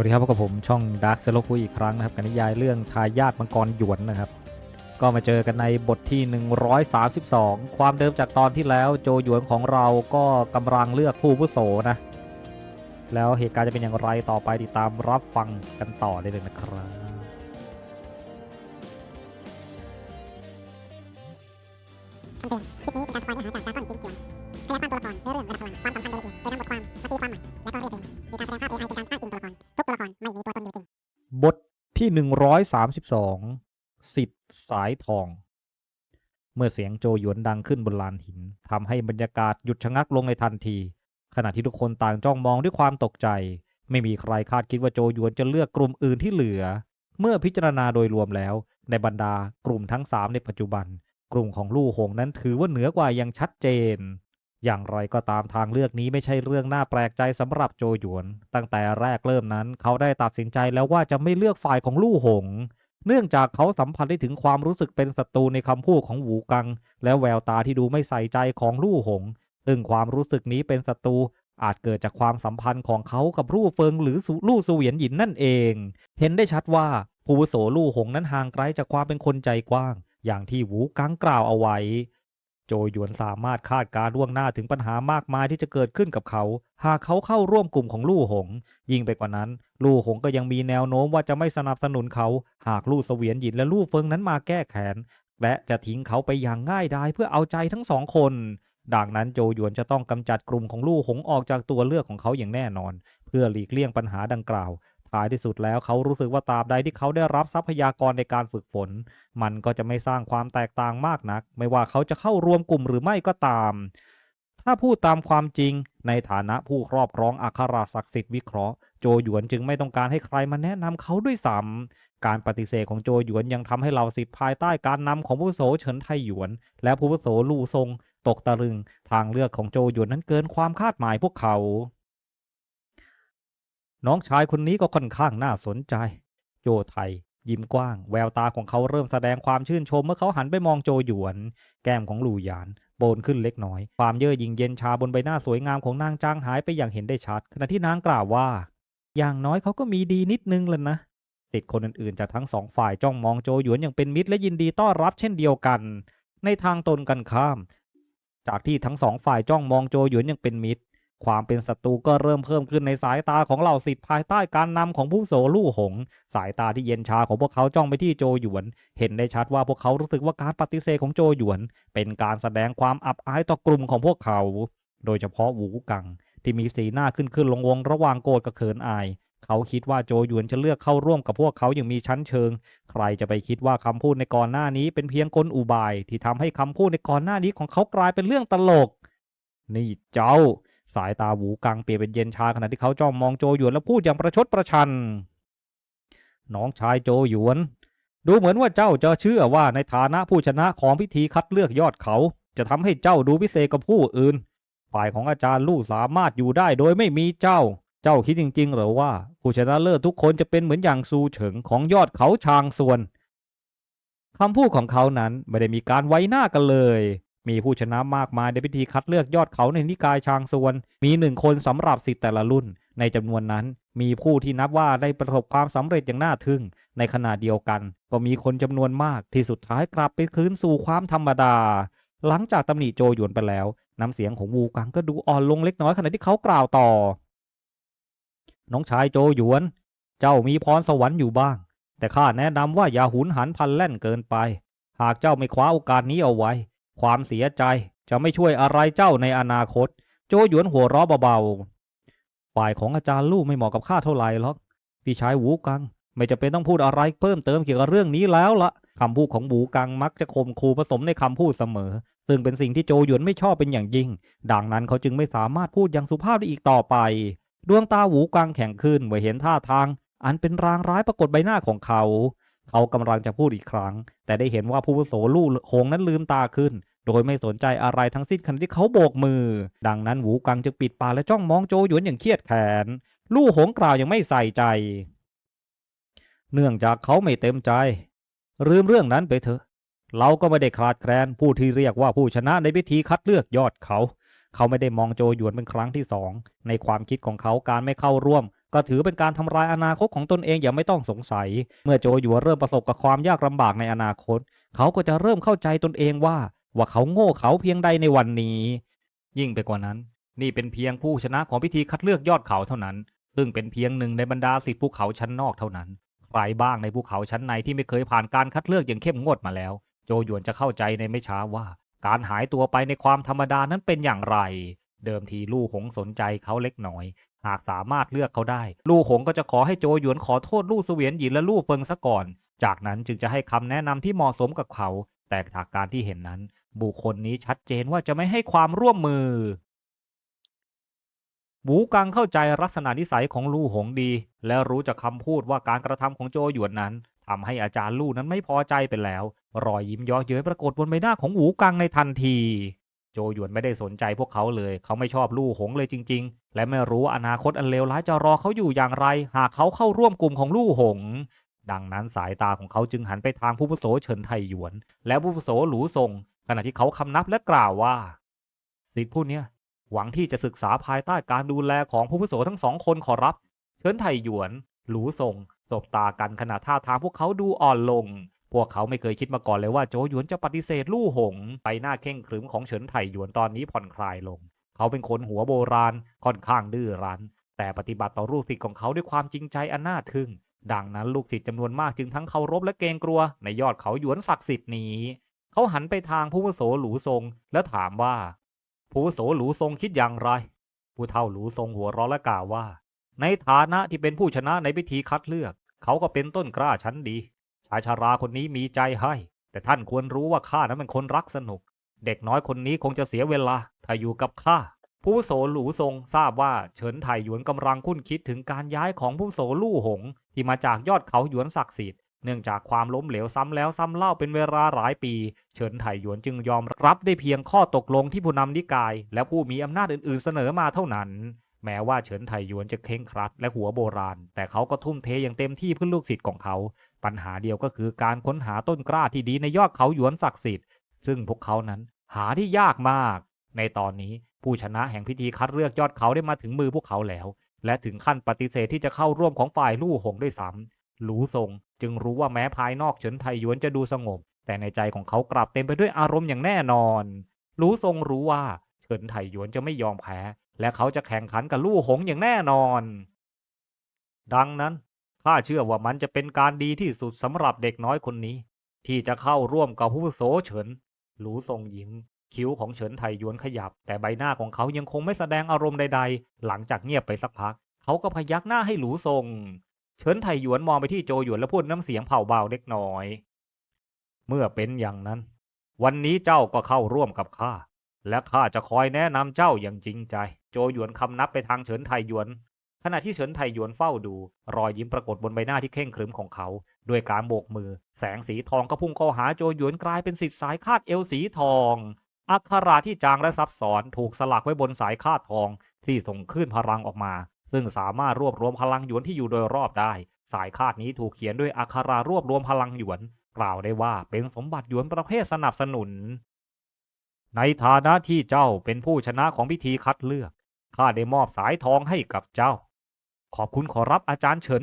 วัสดีครับพบกับผมช่อง Dark s e l o คุยอีกครั้งนะครับกับนิยายเรื่องทายาทมังกรหยวนนะครับ ก็มาเจอกันในบทที่ 132 ความเดิมจากตอนที่แล้วโจหยวนของเราก็กำลังเลือกผู้ผู้โสนะ แล้วเหตุการณ์จะเป็นอย่างไรต่อไปติดตามรับฟังกันต่อได้เลยนะครับคำเตือนคลิปนี้เป็นการสปอยเนื้อหาจากดราก้อนปินเกียนขยายามตัวละครเนื้อเรื่องและพลังความ ที่ 132 สิทธิ์สายทอง เมื่อเสียงโจหยวนดังขึ้นบนลานหินทำให้บรรยากาศหยุดชะงักลงในทันที ขณะที่ทุกคนต่างจ้องมองด้วยความตกใจ ไม่มีใครคาดคิดว่าโจหยวนจะเลือกกลุ่มอื่นที่เหลือ เมื่อพิจารณาโดยรวมแล้ว ในบรรดากลุ่มทั้งสามในปัจจุบัน กลุ่มของลู่หงนั้นถือว่าเหนือกว่าอย่างชัดเจน อย่างไรก็ตามทางเลือกนี้ไม่ใช่เรื่องน่าแปลกใจสำหรับโจหยวน ตั้งแต่แรกเริ่มนั้นเขาได้ตัดสินใจแล้วว่าจะไม่เลือกฝ่ายของลู่หง เนื่องจากเขาสัมผัสได้ถึงความรู้สึกเป็นศัตรูในคำพูดของหูกัง และแววตาที่ดูไม่ใส่ใจของลู่หง ซึ่งความรู้สึกนี้เป็นศัตรูอาจเกิดจากความสัมพันธ์ของเขากับลู่เฟิงหรือลู่เสวียนหยินนั่นเอง เห็นได้ชัดว่าผู้โสลู่หงนั้นห่างไกลจากความเป็นคนใจกว้าง อย่างที่หูกังกล่าวเอาไว้ โจหยวนสามารถคาดการล่วงหน้าถึงปัญหามากมายที่จะเกิดขึ้นกับเขา หากเขาเข้าร่วมกลุ่มของลู่หง ยิ่งไปกว่านั้น ลู่หงก็ยังมีแนวโน้มว่าจะไม่สนับสนุนเขา หากลู่เสวียนหยินและลู่เฟิงนั้นมาแก้แค้นและจะทิ้งเขาไปอย่างง่ายดายเพื่อเอาใจทั้งสองคนดังนั้นโจหยวนจะต้องกำจัดกลุ่มของลู่หงออกจากตัวเลือกของเขาอย่างแน่นอน เพื่อหลีกเลี่ยงปัญหาดังกล่าว ท้ายที่สุดแล้วเขารู้สึกว่าตราบใดที่เขาได้รับทรัพยากรในการฝึกฝน มันก็จะไม่สร้างความแตกต่างมากนัก ไม่ว่าเขาจะเข้ารวมกลุ่มหรือไม่ก็ตาม ถ้าพูดตามความจริง ในฐานะผู้ครอบครองอัคราศักดิ์สิทธิ์วิเคราะห์ โจหยวนจึงไม่ต้องการให้ใครมาแนะนำเขาด้วยซ้ำการปฏิเสธของโจหยวนยังทำให้เหล่าสิทธิ์ภายใต้การนำของผู้โสเฉินไทหยวน และผู้โสลู่ซงตกตะลึง ทางเลือกของโจหยวนนั้นเกินความคาดหมายพวกเขา น้องชายคนนี้ก็ค่อนข้างน่าสนใจ โจไทย ยิ้มกว้าง แววตาของเขาเริ่มแสดงความชื่นชมเมื่อเขาหันไปมองโจหยวน แก้มของหลู่หยานโบนขึ้นเล็กน้อย ความเย่อหยิ่งเย็นชาบนใบหน้าสวยงามของนางจางหายไปอย่างเห็นได้ชัด ขณะที่นางกล่าวว่า อย่างน้อยเขาก็มีดีนิดนึงเลยนะสิทธิ์คนอื่นๆจากทั้งสองฝ่ายจ้องมองโจหยวนอย่างเป็นมิตรและยินดีต้อนรับเช่นเดียวกัน ในทางตนกันข้าม จากที่ทั้งสองฝ่ายจ้องมองโจหยวนอย่างเป็นมิตร ความเป็นศัตรูก็เริ่มเพิ่มขึ้นในสายตาของเหล่าสิทธิ์ภายใต้การนำของผู้โสลู่หง สายตาที่เย็นชาของพวกเขาจ้องไปที่โจหยวน เห็นได้ชัดว่าพวกเขารู้สึกว่าการปฏิเสธของโจหยวน เป็นการแสดงความอับอายต่อกลุ่มของพวกเขา โดยเฉพาะหวูกัง ที่มีสีหน้าขึ้นขึ้นลงลงระหว่างโกรธกับเขินอายเขาคิดว่าโจหยวนจะเลือกเข้าร่วมกับพวกเขาอย่างมีชั้นเชิง ใครจะไปคิดว่าคำพูดในก่อนหน้านี้เป็นเพียงกลอุบาย ที่ทำให้คำพูดในก่อนหน้านี้ของเขากลายเป็นเรื่องตลก นี่เจ้า สายตาหวูกังเปลี่ยนเป็นเย็นชาขณะที่เขาจ้องมองโจหยวนและพูดอย่างประชดประชัน น้องชายโจหยวน ดูเหมือนว่าเจ้าจะเชื่อว่าในฐานะผู้ชนะของพิธีคัดเลือกยอดเขา จะทำให้เจ้าดูพิเศษกับผู้อื่น ฝ่ายของอาจารย์ลู่สามารถอยู่ได้โดยไม่มีเจ้า เจ้าคิดจริง ๆ หรือว่า ผู้ชนะเลิศทุกคนจะเป็นเหมือนอย่างซูเฉิงของยอดเขาชางส่วนคำพูดของเขานั้นไม่ได้มีการไว้หน้ากันเลย มีผู้ชนะมากมายในพิธีคัดเลือกยอดเขาในนิกายชางส่วน มีหนึ่งคนสำหรับสิทธิ์แต่ละรุ่น ในจำนวนนั้น มีผู้ที่นับว่าได้ประสบความสำเร็จอย่างน่าทึ่ง ในขณะเดียวกัน ก็มีคนจำนวนมากที่สุดท้ายกลับไปคืนสู่ความธรรมดา หลังจากตำหนิโจหยวนไปแล้ว น้ำเสียงของวูกังก็ดูอ่อนลงเล็กน้อยขณะที่เขากล่าวต่อ น้องชายโจหยวน เจ้ามีพรสวรรค์อยู่บ้าง แต่ข้าแนะนำว่าอย่าหุนหันพันแล่นเกินไป หากเจ้าไม่คว้าโอกาสนี้เอาไว้ ความเสียใจจะไม่ช่วยอะไรเจ้าในอนาคต โจหยวนหัวเราะเบาๆฝ่ายของอาจารย์ลู่ไม่เหมาะกับข้าเท่าไหร่หรอกพี่ชายหูกัง ไม่จะเป็นต้องพูดอะไรเพิ่มเติมเกี่ยวกับเรื่องนี้แล้วละคำพูดของหูกังมักจะข่มขู่ผสมในคำพูดเสมอ ซึ่งเป็นสิ่งที่โจหยวนไม่ชอบเป็นอย่างยิ่ง ดังนั้นเขาจึงไม่สามารถพูดอย่างสุภาพได้อีกต่อไป ดวงตาหูกังแข็งขึ้นเมื่อเห็นท่าทาง อันเป็นรางร้ายปรากฏใบหน้าของเขาเขากำลังจะพูดอีกครั้ง แต่ได้เห็นว่าผู้วุโสลู่หงนั้นลืมตาขึ้น โดยไม่สนใจอะไรทั้งสิ้นขณะที่เขาโบกมือ ดังนั้นหูกังจึงปิดปากและจ้องมองโจหยวนอย่างเครียดแค้นลู่หงกล่าวยังไม่ใส่ใจ เนื่องจากเขาไม่เต็มใจลืมเรื่องนั้นไปเถอะ เราก็ไม่ได้ขาดแคลนผู้ที่เรียกว่าผู้ชนะในพิธีคัดเลือกยอดเขา เขาไม่ได้มองโจหยวนเป็นครั้งที่สองในความคิดของเขาการไม่เข้าร่วม ก็ถือเป็นการทำลายอนาคตของตนเองอย่างไม่ต้องสงสัย เมื่อโจหยวนเริ่มประสบกับความยากลำบากในอนาคต เขาก็จะเริ่มเข้าใจตนเองว่า ว่าเขาโง่เขาเพียงใดในวันนี้ ยิ่งไปกว่านั้น นี่เป็นเพียงผู้ชนะของพิธีคัดเลือกยอดเขาเท่านั้น ซึ่งเป็นเพียงหนึ่งในบรรดาสิทธิภูเขาชั้นนอกเท่านั้น ใครบ้างในภูเขาชั้นในที่ไม่เคยผ่านการคัดเลือกอย่างเข้มงวดมาแล้ว โจหยวนจะเข้าใจในไม่ช้าว่า การหายตัวไปในความธรรมดานั้นเป็นอย่างไร เดิมทีลู่หงสนใจเขาเล็กน้อย หากสามารถเลือกเขาได้ ลู่หงก็จะขอให้โจหยวนขอโทษลู่เสวียนหยินและลู่เฟิงซะก่อน จากนั้นจึงจะให้คำแนะนำที่เหมาะสมกับเขา แต่จากการที่เห็นนั้น บุคคลนี้ชัดเจนว่าจะไม่ให้ความร่วมมือบูกังเข้าใจลักษณะนิสัยของลู่หงดี และรู้จากคำพูดว่าการกระทำของโจหยวนนั้นทำให้อาจารย์ลู่นั้นไม่พอใจไปแล้ว รอยยิ้มย้อเย้ยปรากฏบนใบหน้าของหูกังในทันที โจหยวนไม่ได้สนใจพวกเขาเลย เขาไม่ชอบลู่หงเลยจริง ๆ และไม่รู้อนาคตอันเลวร้ายจะรอเขาอยู่อย่างไร หากเขาเข้าร่วมกลุ่มของลู่หง ดังนั้นสายตาของเขาจึงหันไปทางผู้พุโสเฉินไทหยวน และผู้พุโสหลูซงขณะที่เขาคำนับและกล่าวว่าสิทธิผู้เนี้ยหวังที่จะศึกษาภายใต้การดูแลของผู้พุโสทั้งสองคนขอรับ เฉินไทหยวน หลูส่งสบตากันขณะท่าทางพวกเขาดูอ่อนลง พวกเขาไม่เคยคิดมาก่อนเลยว่าโจหยวนจะปฏิเสธลู่หงไปหน้าเข่งขรึมของเฉินไทหยวนตอนนี้ผ่อนคลายลง เขาเป็นคนหัวโบราณค่อนข้างดื้อรั้น แต่ปฏิบัติต่อลูกศิษย์ของเขาด้วยความจริงใจอันน่าทึ่ง ดังนั้นลูกศิษย์จำนวนมากจึงทั้งเคารพและเกรงกลัวในยอดเขาหยวนศักดิ์สิทธิ์นี้ เขาหันไปทางผู้วุโสหลูทรงและถามว่า ผู้วุโสหลูทรงคิดอย่างไร ผู้เฒ่าหลูทรงหัวเราะและกล่าวว่า ในฐานะที่เป็นผู้ชนะในพิธีคัดเลือก เขาก็เป็นต้นกล้าชั้นดี ชายชาราคนนี้มีใจให้ แต่ท่านควรรู้ว่าข้านั้นเป็นคนรักสนุก เด็กน้อยคนนี้คงจะเสียเวลาถ้าอยู่กับข้า ผู้โสหลูทรงทราบว่าเฉินไทหยวนกำลังคุ้นคิดถึงการย้ายของผู้โสลู่หง ที่มาจากยอดเขาหยวนศักดิ์สิทธิ์เนื่องจากความล้มเหลวซ้ำแล้วซ้ำเล่าเป็นเวลาหลายปี เฉินไทหยวนจึงยอมรับได้เพียงข้อตกลงที่ผู้นำนิกาย และผู้มีอำนาจอื่นๆเสนอมาเท่านั้น แม้ว่าเฉินไทหยวนจะเคร่งครัดและหัวโบราณ แต่เขาก็ทุ่มเทอย่างเต็มที่เพื่อลูกศิษย์ของเขา ปัญหาเดียวก็คือการค้นหาต้นกล้าที่ดีในยอดเขาหยวนศักดิ์สิทธิ์ซึ่งพวกเขานั้นหาที่ยากมาก ในตอนนี้ผู้ชนะแห่งพิธีคัดเลือกยอดเขาได้มาถึงมือพวกเขาแล้ว และถึงขั้นปฏิเสธที่จะเข้าร่วมของฝ่ายลู่หงด้วยซ้ำหลูซงจึงรู้ว่าแม้ภายนอกเฉินไทหยวนจะดูสงบ แต่ในใจของเขากลับเต็มไปด้วยอารมณ์อย่างแน่นอน หลูซงรู้ว่าเฉินไทหยวนจะไม่ยอมแพ้ และเขาจะแข่งขันกับลู่หงอย่างแน่นอน ดังนั้นข้าเชื่อว่ามันจะเป็นการดีที่สุดสำหรับเด็กน้อยคนนี้ ที่จะเข้าร่วมกับผู้โสเฉิน หลูทรงยิ้ม คิ้วของเฉินไทหยวนขยับ แต่ใบหน้าของเขายังคงไม่แสดงอารมณ์ใดๆ หลังจากเงียบไปสักพัก เขาก็พยักหน้าให้หลูทรงเฉินไทหยวนมองไปที่โจหยวนและพูดน้ำเสียงเผ่าเบาเล็กน้อย เมื่อเป็นอย่างนั้น วันนี้เจ้าก็เข้าร่วมกับข้าและข้าจะคอยแนะนำเจ้าอย่างจริงใจ โจหยวนคำนับไปทางเฉินไทหยวน ขณะที่เฉินไทหยวนเฝ้าดู รอยยิ้มปรากฏบนใบหน้าที่เคร่งครึมของเขา ด้วยการโบกมือ แสงสีทองก็พุ่งเข้าหาโจหยวนกลายเป็นสิทธิ์สายคาดเอวสีทอง อักขระที่จางและซับซ้อนถูกสลักไว้บนสายคาดทอง ที่ส่งคลื่นพลังออกมา ซึ่งสามารถรวบรวมพลังหยวนที่อยู่โดยรอบได้ สายคาดนี้ถูกเขียนด้วยอักขระรวบรวมพลังหยวน กล่าวได้ว่าเป็นสมบัติหยวนประเภทสนับสนุน ในฐานะที่เจ้าเป็นผู้ชนะของพิธีคัดเลือกข้าได้มอบสายทองให้กับเจ้า ขอบคุณขอรับอาจารย์เฉิน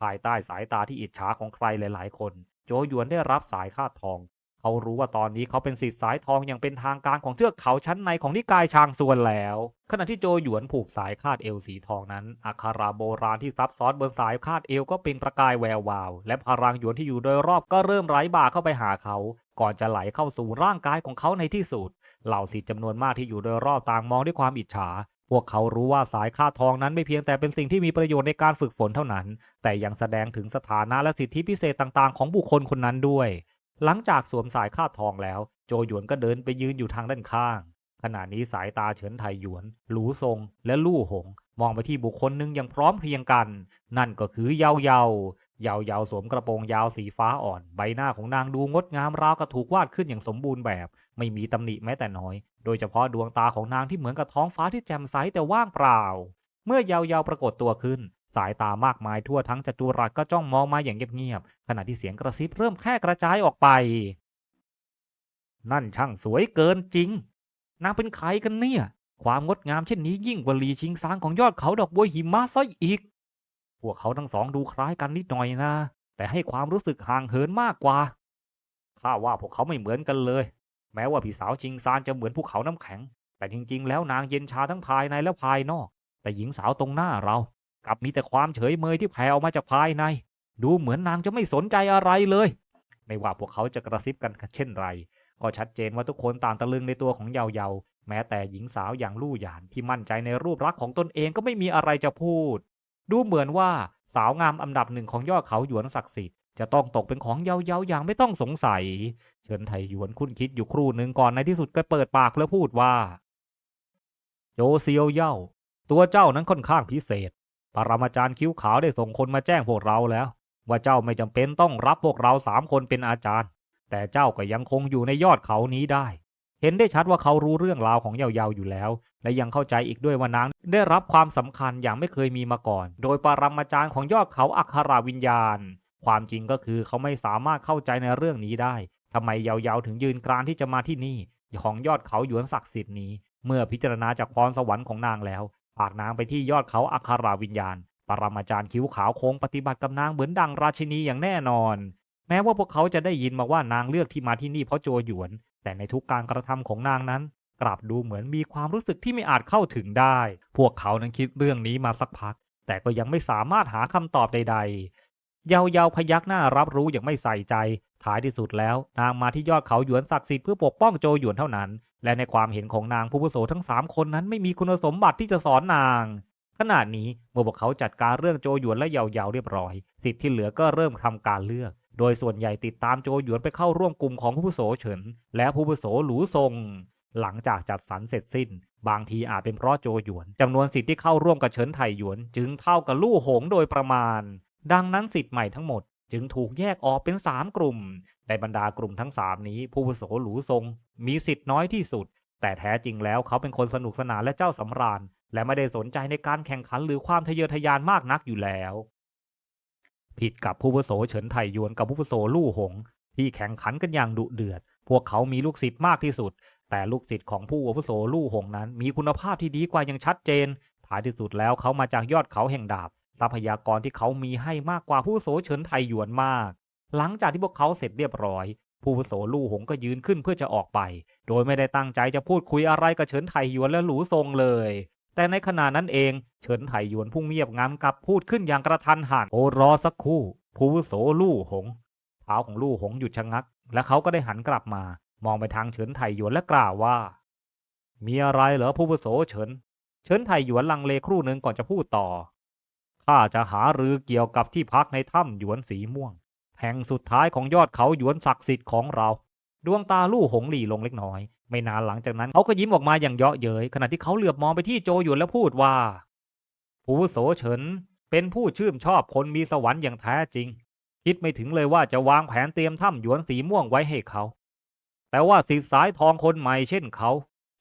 ภายใต้สายตาที่อิจฉาของใครหลาย ๆ คน โจหยวนได้รับสายคาดทอง เขารู้ว่าตอนนี้เขาเป็นสิทธิ์สายทองอย่างเป็นทางการของเทือกเขาชั้นในของนิกายชางส่วนแล้ว ขณะที่โจหยวนผูกสายคาดเอวสีทองนั้นอักขระโบราณที่ซับซ้อนบนสายคาดเอวก็เป็นประกายแวววาว และพลังหยวนที่อยู่โดยรอบก็เริ่มไร้บ่าเข้าไปหาเขา ก่อนจะไหลเข้าสู่ร่างกายของเขาในที่สุดเหล่าศิษย์จำนวนมากที่อยู่โดยรอบต่างมองด้วยความอิจฉาพวกเขารู้ว่าสายคาดทองนั้นไม่เพียงแต่เป็นสิ่งที่มีประโยชน์ในการฝึกฝนเท่านั้น แต่ยังแสดงถึงสถานะและสิทธิพิเศษต่างๆ ของบุคคลคนนั้นด้วย หลังจากสวมสายคาดทองแล้ว โจหยวนก็เดินไปยืนอยู่ทางด้านข้าง ขณะนี้สายตาเฉินไทหยวน หลูซงและลู่หง มองไปที่บุคคลหนึ่งอย่างพร้อมเพรียงกัน นั่นก็คือเยาเยาเยาเยาสวมกระโปรงยาวสีฟ้าอ่อน ใบหน้าของนางดูงดงามราวกับถูกวาดขึ้นอย่างสมบูรณ์แบบ ไม่มีตำหนิแม้แต่น้อย โดยเฉพาะดวงตาของนางที่เหมือนกับท้องฟ้าที่แจ่มใสแต่ว่างเปล่า เมื่อเยาเยาปรากฏตัวขึ้น สายตามากมายทั่วทั้งจัตุรัสก็จ้องมองมาอย่างเงียบๆขณะที่เสียงกระซิบเริ่มแค่กระจายออกไป นั่นช่างสวยเกินจริง นางเป็นใครกันเนี่ย ความงดงามเช่นนี้ยิ่งกว่าลีชิงซางของยอดเขาดอกบัวหิมะซะอีก พวกเขาทั้งสองดูคล้ายกันนิดหน่อยนะ แต่ให้ความรู้สึกห่างเหินมากกว่าข้าว่าพวกเขาไม่เหมือนกันเลย แม้ว่าพี่สาวชิงซานจะเหมือนภูเขาน้ำแข็ง แต่จริงๆ แล้วนางเย็นชาทั้งภายในและภายนอก แต่หญิงสาวตรงหน้าเรา กลับมีแต่ความเฉยเมยที่แผ่ออกมาจากภายใน ดูเหมือนนางจะไม่สนใจอะไรเลย ไม่ว่าพวกเขาจะกระซิบกันเช่นไร ก็ชัดเจนว่าทุกคนต่างตะลึงในตัวของเยาเยาแม้แต่หญิงสาวอย่างลู่หยานที่มั่นใจในรูปลักษณ์ของตนเองก็ไม่มีอะไรจะพูด ดูเหมือนว่าสาวงามอันดับหนึ่งของยอดเขาหยวนศักดิ์สิทธิ์จะต้องตกเป็นของเยาเยาอย่างไม่ต้องสงสัยเฉินไทหยวนคุ้นคิดอยู่ครู่หนึ่งก่อนในที่สุดก็เปิดปากแล้วพูดว่าโจเซียวเย่าตัวเจ้านั้นค่อนข้างพิเศษ ปรมาจารย์คิ้วขาวได้ส่งคนมาแจ้งพวกเราแล้ว ว่าเจ้าไม่จำเป็นต้องรับพวกเราสามคนเป็นอาจารย์ แต่เจ้าก็ยังคงอยู่ในยอดเขานี้ได้ เห็นได้ชัดว่าเขารู้เรื่องราวของเยาเยาอยู่แล้ว และยังเข้าใจอีกด้วยว่านางได้รับความสำคัญอย่างไม่เคยมีมาก่อน โดยปรมาจารย์ของยอดเขาอัคราวิญญาณ ความจริงก็คือเขาไม่สามารถเข้าใจในเรื่องนี้ได้ทำไมเยาเยาถึงยืนกรานที่จะมาที่นี่ของยอดเขาหยวนศักดิ์สิทธิ์นี้ เมื่อพิจารณาจากพรสวรรค์ของนางแล้ว ฝากนางไปที่ยอดเขาอัคราวิญญาณ ปรมาจารย์คิ้วขาวโค้งปฏิบัติกับนางเหมือนดังราชินีอย่างแน่นอน แม้ว่าพวกเขาจะได้ยินมาว่านางเลือกที่มาที่นี่เพราะโจหยวน แต่ในทุกการกระทำของนางนั้น กลับดูเหมือนมีความรู้สึกที่ไม่อาจเข้าถึงได้ พวกเขานั้นคิดเรื่องนี้มาสักพัก แต่ก็ยังไม่สามารถหาคำตอบใด ๆ เยาเยาพยักหน้ารับรู้อย่างไม่ใส่ใจ ท้ายที่สุดแล้วนางมาที่ยอดเขาหยวนศักดิ์สิทธิ์เพื่อปกป้องโจหยวนเท่านั้น และในความเห็นของนางผู้อาวุโสทั้งสามคนนั้นไม่มีคุณสมบัติที่จะสอนนาง ขณะนี้เมื่อพวกเขาจัดการเรื่องโจหยวนและเยาเยาเรียบร้อย สิทธิ์ที่เหลือก็เริ่มทำการเลือก โดยส่วนใหญ่ติดตามโจหยวนไปเข้าร่วมกลุ่มของผู้วุโสเฉินและผู้วุโสหลูซงหลังจากจัดสรรเสร็จสิ้น บางทีอาจเป็นเพราะโจหยวนจำนวนสิทธิ์ที่เข้าร่วมกับเฉินไถหยวน จึงเท่ากับลู่หงโดยประมาณ ดังนั้นสิทธิ์ใหม่ทั้งหมดจึงถูกแยกออกเป็น 3 กลุ่ม ในบรรดากลุ่มทั้ง 3 นี้ ผู้วุโสหลูซงมีสิทธิ์น้อยที่สุด แต่แท้จริงแล้วเขาเป็นคนสนุกสนานและเจ้าสำราญ และไม่ได้สนใจในการแข่งขันหรือความทะเยอทะยานมากนักอยู่แล้ว ผิดกับผู้วุโสเฉินไถยวนกับผู้วุโสลู่หง ที่แข่งขันกันอย่างดุเดือด พวกเขามีลูกศิษย์มากที่สุด แต่ลูกศิษย์ของผู้อาวุโสลู่หงนั้น มีคุณภาพที่ดีกว่าอย่างชัดเจนท้ายที่สุดแล้วเขามาจากยอดเขาแห่งดาบ ทรัพยากรที่เขามีให้มากกว่าผู้โสเฉินไทหยวนมาก หลังจากที่พวกเขาเสร็จเรียบร้อย ผู้โสลู่หงก็ยืนขึ้นเพื่อจะออกไป โดยไม่ได้ตั้งใจจะพูดคุยอะไรกับเฉินไทหยวนและหลูซงเลย แต่ในขณะนั้นเองเฉินไถหยวนผู้เงียบงันกลับพูดขึ้นอย่างกระทันหันโอรอสักครู่ ผู้โสลู่หงเท้าของลู่หงหยุดชะงัก และเขาก็ได้หันกลับมา มองไปทางเฉินไถหยวนและกล่าวว่า มีอะไรเหรอผู้โสเฉินเฉินไถหยวนลังเลครู่หนึ่งก่อนจะพูดต่อ ข้าจะหารือเกี่ยวกับที่พักในถ้ำหยวนสีม่วง แห่งสุดท้ายของยอดเขาหยวนศักดิ์สิทธิ์ของเรา ดวงตาลู่หงหลี่ลงเล็กน้อย ไม่นานหลังจากนั้นเขาก็ยิ้มออกมาอย่างเยาะเย้ยขณะที่เขาเหลือบมองไปที่โจหยวนแล้วพูดว่าผู้โสเฉินเป็นผู้ชื่นชอบคนมีสวรรค์อย่างแท้จริง คิดไม่ถึงเลยว่าจะวางแผนเตรียมถ้ำหยวนสีม่วงไว้ให้เขา แต่ว่าสิทธิสายทองคนใหม่เช่นเขา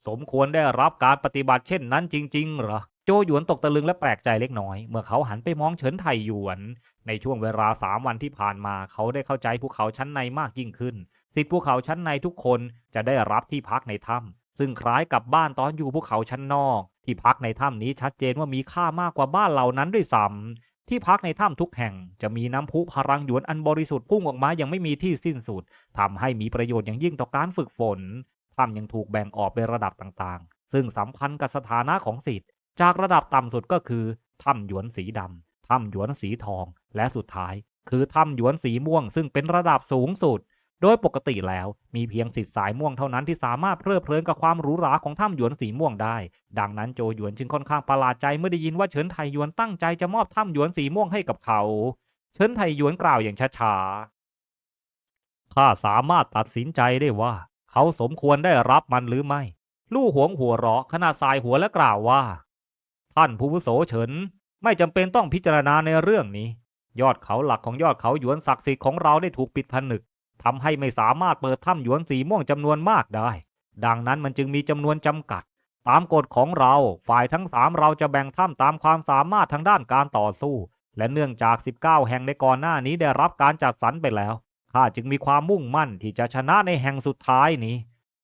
สมควรได้รับการปฏิบัติเช่นนั้นจริง ๆ เหรอ โจหยวนตกตะลึงและแปลกใจเล็กน้อย เมื่อเขาหันไปมองเฉินไถหยวน ในช่วงเวลาสามวันที่ผ่านมาเขาได้เข้าใจภูเขาชั้นในมากยิ่งขึ้น สิทธิภูเขาชั้นในทุกคนจะได้รับที่พักในถ้ำซึ่งคล้ายกับบ้านตอนอยู่ภูเขาชั้นนอก ที่พักในถ้ำนี้ชัดเจนว่ามีค่ามากกว่าบ้านเหล่านั้นด้วยซ้ำที่พักในถ้ำทุกแห่ง จะมีน้ำพุพลังหยวนอันบริสุทธิ์พุ่งออกมาอย่างไม่มีที่สิ้นสุดทำให้มีประโยชน์อย่างยิ่งต่อการฝึกฝนถ้ำยังถูกแบ่งออกเป็นระดับต่างๆ ซึ่งสัมพันธ์กับสถานะของสิทธิ จากระดับต่ำสุดก็คือถ้ำหยวนสีดำถ้ำหยวนสีทอง และสุดท้าย คือถ้ำหยวนสีม่วง ซึ่งเป็นระดับสูงสุด โดยปกติแล้วมีเพียงสิทธิ์สายม่วงเท่านั้นที่สามารถเพลิดเพลินกับความหรูหราของถ้ำหยวนสีม่วงได้ ดังนั้นโจหยวนจึงค่อนข้างประหลาดใจเมื่อได้ยินว่าเฉินไทหยวนตั้งใจจะมอบถ้ำหยวนสีม่วงให้กับเขา เฉินไทหยวนกล่าวอย่างช้าๆ ข้าสามารถตัดสินใจได้ว่า เขาสมควรได้รับมันหรือไม่ ลู่หวงหัวเราะขณะสายหัวและกล่าวว่า ท่านผู้วุโสเฉินไม่จำเป็นต้องพิจารณาในเรื่องนี้ ยอดเขาหลักของยอดเขาหยวนศักดิ์สิทธิ์ของเราได้ถูกปิดผนึกทำให้ไม่สามารถเปิดถ้ำหยวนสีม่วงจำนวนมากได้ ดังนั้นมันจึงมีจำนวนจำกัด ตามกฎของเราฝ่ายทั้งสามเราจะแบ่งถ้ำตามความสามารถทางด้านการต่อสู้ และเนื่องจาก 19 แห่งในก่อนหน้านี้ได้รับการจัดสรรไปแล้วข้าจึงมีความมุ่งมั่นที่จะชนะในแห่งสุดท้ายนี้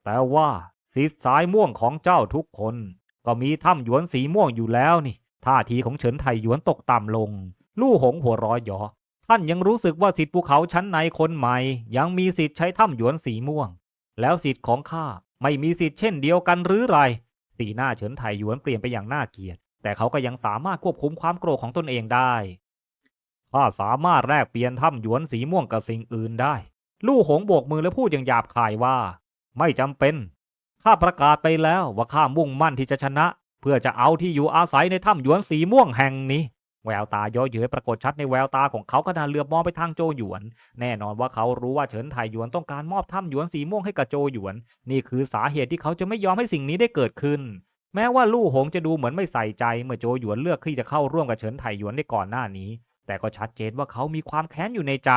แต่ว่าสิทธิ์สายม่วงของเจ้าทุกคน ก็มีถ้ำหยวนสีม่วงอยู่แล้วนี่ท่าทีของเฉินไทหยวนตกต่ำลง ลู่หงหัวร้อยหยอ ท่านยังรู้สึกว่าสิทธิภูเขาชั้นในคนใหม่ ยังมีสิทธิ์ใช้ถ้ำหยวนสีม่วง แล้วสิทธิ์ของข้าไม่มีสิทธิ์เช่นเดียวกันหรือไร สีหน้าเฉินไทหยวนเปลี่ยนไปอย่างน่าเกลียด แต่เขาก็ยังสามารถควบคุมความโกรธของตนเองได้ข้าสามารถแลกเปลี่ยนถ้ำหยวนสีม่วงกับสิ่งอื่นได้ ลู่หงโบกมือและพูดอย่างหยาบคายว่า ไม่จำเป็น ข้าประกาศไปแล้วว่าข้ามุ่งมั่นที่จะชนะ เพื่อจะเอาที่อยู่อาศัยในถ้ำหยวนสีม่วงแห่งนี้แววตาย่อเย้ยปรากฏชัดในแววตาของเขาขณะเหลือบมองไปทางโจหยวน แน่นอนว่าเขารู้ว่าเฉินไทหยวนต้องการมอบถ้ำหยวนสีม่วงให้กับโจหยวน นี่คือสาเหตุที่เขาจะไม่ยอมให้สิ่งนี้ได้เกิดขึ้น แม้ว่าลู่หงจะดูเหมือนไม่ใส่ใจ เมื่อโจหยวนเลือกที่จะเข้าร่วมกับเฉินไทหยวนในก่อนหน้านี้ แต่ก็ชัดเจนว่าเขามีความแค้นอยู่ในใจ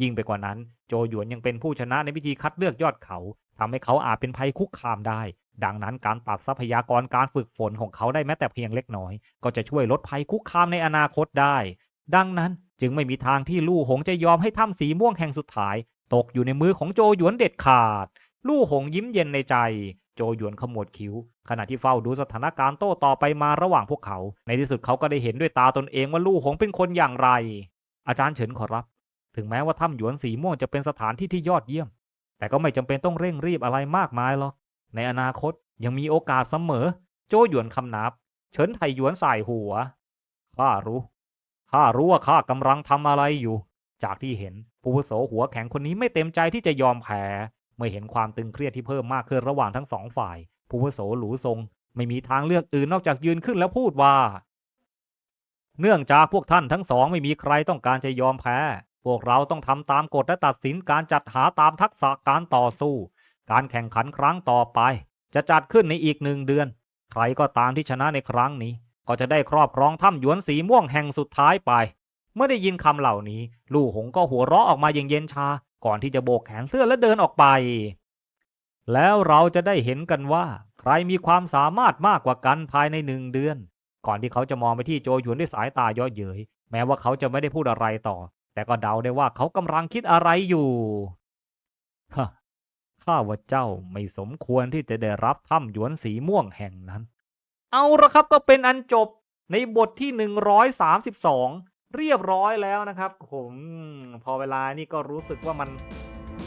ยิ่งไปกว่านั้น โจหยวนยังเป็นผู้ชนะในพิธีคัดเลือกยอดเขา ทำให้เขาอาจเป็นภัยคุกคามได้ ดังนั้นการตัดทรัพยากรการฝึกฝนของเขาได้แม้แต่เพียงเล็กน้อย ก็จะช่วยลดภัยคุกคามในอนาคตได้ ดังนั้นจึงไม่มีทางที่ลู่หงจะยอมให้ถ้ำสีม่วงแห่งสุดท้าย ตกอยู่ในมือของโจหยวนเด็ดขาด ลู่หงยิ้มเย็นในใจ โจหยวนขมวดคิ้ว ขณะที่เฝ้าดูสถานการณ์โต้ต่อไปมาระหว่างพวกเขา ในที่สุดเขาก็ได้เห็นด้วยตาตนเองว่าลู่หงเป็นคนอย่างไร อาจารย์เฉินขอรับ ถึงแม้ว่าถ้ำหยวนสีม่วงจะเป็นสถานที่ที่ยอดเยี่ยม แต่ก็ไม่จำเป็นต้องเร่งรีบอะไรมากมายหรอก ในอนาคตยังมีโอกาสเสมอ โจหยวนคำนับ เฉินไทหยวนสายหัว ข้ารู้ ข้ารู้ว่าข้ากำลังทำอะไรอยู่ จากที่เห็นผู้โสหัวแข็งคนนี้ไม่เต็มใจที่จะยอมแพ้เมื่อเห็นความตึงเครียดที่เพิ่มมากขึ้นระหว่างทั้งสองฝ่าย ผู้โสหลูทรง ไม่มีทางเลือกอื่นนอกจากยืนขึ้นแล้วพูดว่า เนื่องจากพวกท่านทั้งสองไม่มีใครต้องการจะยอมแพ้ พวกเราต้องทำตามกฎและตัดสินการจัดหาตามทักษะการต่อสู้ การแข่งขันครั้งต่อไป จะจัดขึ้นในอีกหนึ่งเดือน ใครก็ตามที่ชนะในครั้งนี้ ก็จะได้ครอบครองถ้ำหยวนสีม่วงแห่งสุดท้ายไป เมื่อได้ยินคำเหล่านี้ ลู่หงก็หัวเราะออกมาอย่างเย็นชา ก่อนที่จะโบกแขนเสื้อและเดินออกไป แล้วเราจะได้เห็นกันว่า ใครมีความสามารถมากกว่ากันภายในหนึ่งเดือน ก่อนที่เขาจะมองไปที่โจหยวนด้วยสายตาย่อเย้ยแม้ว่าเขาจะไม่ได้พูดอะไรต่อ แต่ก็เดาได้ว่าเขากำลังคิดอะไรอยู่ฮะข้าว่าเจ้าไม่สมควรที่จะได้รับถ้ำหยวนสีม่วงแห่งนั้น เอาละครับก็เป็นอันจบในบทที่ 132 เรียบร้อยแล้วนะครับผมพอเวลานี่ก็รู้สึกว่ามัน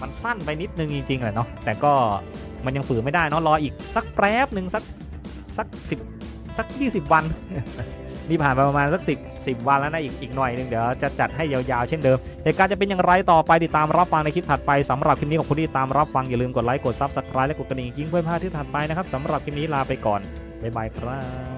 มันสั้นไปนิดนึงจริงๆแหละเนาะแต่ก็มันยังฝืนไม่ได้เนาะรออีกสักแป๊บหนึ่งสักสักสิบสักยี่สิบวัน นี่ผ่านไปประมาณสักสิบสิบวันแล้วนะอีกอีกหน่อยหนึงเดี๋ยวจะจัดให้ยาวๆเช่นเดิมเหตุการณ์จะเป็นอย่างไรต่อไปติดตามรับฟังในคลิปถัดไปสำหรับคลิปนี้ของคุณที่ตามรับฟังอย่าลืมกดไลค์กดซับสไครต์และกดกระดิ่งกิ้งเพื่อพลาดที่ถัดไปนะครับสำหรับคลิปนี้ลาไปก่อนบ๊ายบายครับ